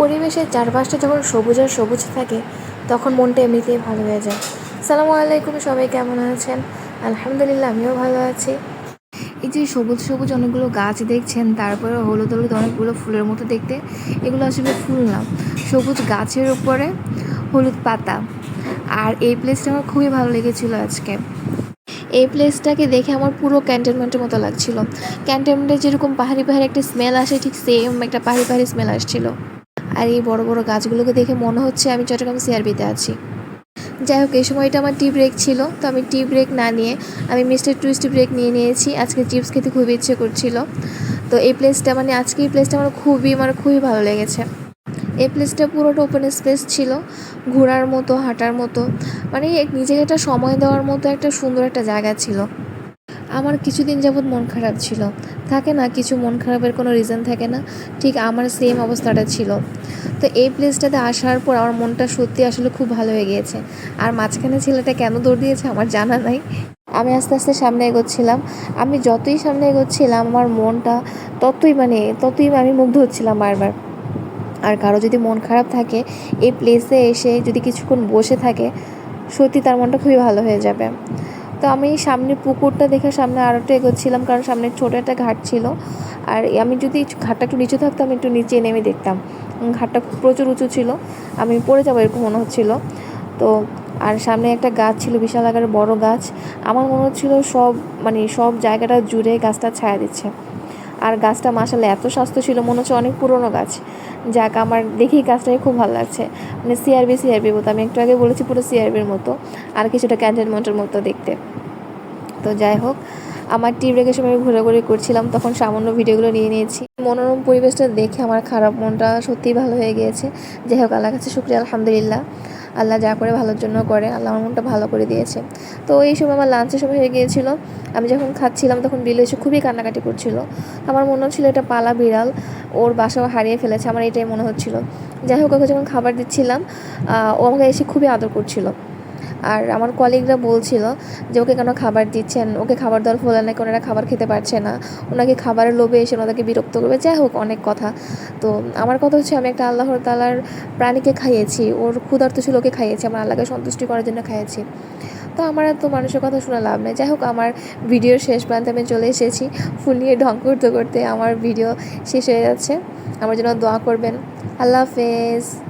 পরিবেশের চারপাশটা যখন সবুজ আর সবুজ থাকে, তখন মনটা এমনিতেই ভালো হয়ে যায়। সালামু আলাইকুম, সবাই কেমন আছেন? আলহামদুলিল্লাহ, আমিও ভালো আছি। এই যে সবুজ সবুজ অনেকগুলো গাছ দেখছেন, তারপরে হলুদ হলুদ অনেকগুলো ফুলের মতো দেখতে, এগুলো আসলে ফুল না, সবুজ গাছের উপরে হলুদ পাতা। আর এই প্লেসটা আমার খুবই ভালো লেগেছিল আজকে। এই প্লেসটাকে দেখে আমার পুরো ক্যান্টনমেন্টের মতো লাগছিল। ক্যান্টনমেন্টে যেরকম পাহাড়ি পাহাড়ি একটা স্মেল আসে, ঠিক সেম একটা পাহাড়ি পাহাড়ি স্মেল আসছিল। আর এই বড় বড় গাছগুলোকে দেখে মনে হচ্ছে আমি চট্টগ্রাম সিআরবিতে আছি। যাই হোক, এই সময়টা আমার টি ব্রেক ছিল, তো আমি টি ব্রেক না নিয়ে আমি মিস্টার টুইস্ট ব্রেক নিয়ে নিয়েছি। আজকে চিপস খেতে খুবই ইচ্ছে করছিল। তো এই প্লেসটা মানে আজকে এই প্লেসটা আমার খুবই আমার খুবই ভালো লেগেছে। এই প্লেসটা পুরোটা ওপেন স্পেস ছিল, ঘোরার মতো, হাঁটার মতো। মানে নিজেকে একটা সময় দেওয়ার মতো একটা সুন্দর একটা জায়গা ছিল। আমার কিছুদিন যাবৎ মন খারাপ ছিল। থাকে না, কিছু মন খারাপের কোনো রিজন থাকে না, ঠিক আমার সেম অবস্থাটা ছিল। তো এই প্লেসটাতে আসার পর আমার মনটা সত্যি আসলে খুব ভালো হয়ে গিয়েছে। আর মাঝখানে ছেলেটা কেন দৌড় দিয়েছে আমার জানা নাই। আমি আস্তে আস্তে সামনে এগোচ্ছিলাম। আমি যতই সামনে এগোচ্ছিলাম, আমার মনটা ততই মানে ততই আমি মুগ্ধ হচ্ছিলাম বারবার। আর কারও যদি মন খারাপ থাকে, এই প্লেসে এসে যদি কিছুক্ষণ বসে থাকে, সত্যি তার মনটা খুবই ভালো হয়ে যাবে। তো আমি সামনে পুকুরটা দেখে সামনে আরও একটু এগোচ্ছিলাম, কারণ সামনে ছোটো একটা ঘাট ছিল। আর আমি যদি ঘাটটা একটু নিচে থাকতাম, আমি একটু নিচে নেমে দেখতাম। ঘাটটা ঘাটটা প্রচুর উঁচু ছিল। আমি পড়ে যাব এরকম মনে হচ্ছিল। তো, আর সামনে একটা গাছ ছিল, বিশাল আকারের বড় গাছ। আমার মনে হচ্ছিল সব মানে সব জায়গাটা জুড়ে গাছটা ছায়া দিচ্ছে। আর গাছটা মাসালে এত স্বাস্থ্য ছিল, মনে হচ্ছে অনেক পুরনো গাছ। যাক, আমার দেখেই গাছটাকে খুব ভালো লাগছে। মানে সিআরবি সিআরবি মতো আমি একটু আগে বলেছি পুরো সিআরবির মতো। আর কিছুটা ক্যান্টনমেন্টের মতো দেখতে। তো যাই হোক আমার টিম রেখে সময় ঘোরাঘুরি করছিলাম, তখন সামান্য ভিডিওগুলো নিয়ে নিয়েছি। মনোরম পরিবেশটা দেখে আমার খারাপ মনটা সত্যিই ভালো হয়ে গিয়েছে। যাই হোক আল্লাহ কাছে শুক্রিয়া, আলহামদুলিল্লাহ। আল্লাহ যা করে ভালোর জন্য করে, আল্লাহ আমার মনটা ভালো করে দিয়েছে। তো এই সময় আমার লাঞ্চের সময় হয়ে গিয়েছিল। আমি যখন খাচ্ছিলাম, তখন বিলে এসে খুবই কান্নাকাটি করছিল। আমার মনে হচ্ছিল এটা পালা বিড়াল, ওর বাসাও হারিয়ে ফেলেছে, আমার এটাই মনে হচ্ছিল। যাই হোক, ওকে যখন খাবার দিচ্ছিলাম ও আমাকে এসে খুবই আদর করছিল। আর আমার কলিগরা বলছিল যে, ওকে কেন খাবার দিচ্ছেন? ওকে খাবার দেওয়ার ফলে নাকি ওনারা খাবার খেতে পারছে না। ওনাকে খাবারের লোভে এসে ওনাদেরকে বিরক্ত করবে। যাই হোক, অনেক কথা। তো আমার কথা হচ্ছে, আমি একটা আল্লাহর তালার প্রাণীকে খাইয়েছি। ওর ক্ষুধার্ত ছিল, ওকে খাইয়েছি। আমার আল্লাহকে সন্তুষ্টি করার জন্য খাইয়েছি। তো আমার এত মানুষের কথা শোনা লাভ নেই। যাই হোক, আমার ভিডিওর শেষ প্রান্তে আমি চলে এসেছি। ফুল নিয়ে ঢং করতে করতে আমার ভিডিও শেষ হয়ে যাচ্ছে। আমার জন্য দোয়া করবেন। আল্লাহ হাফেজ।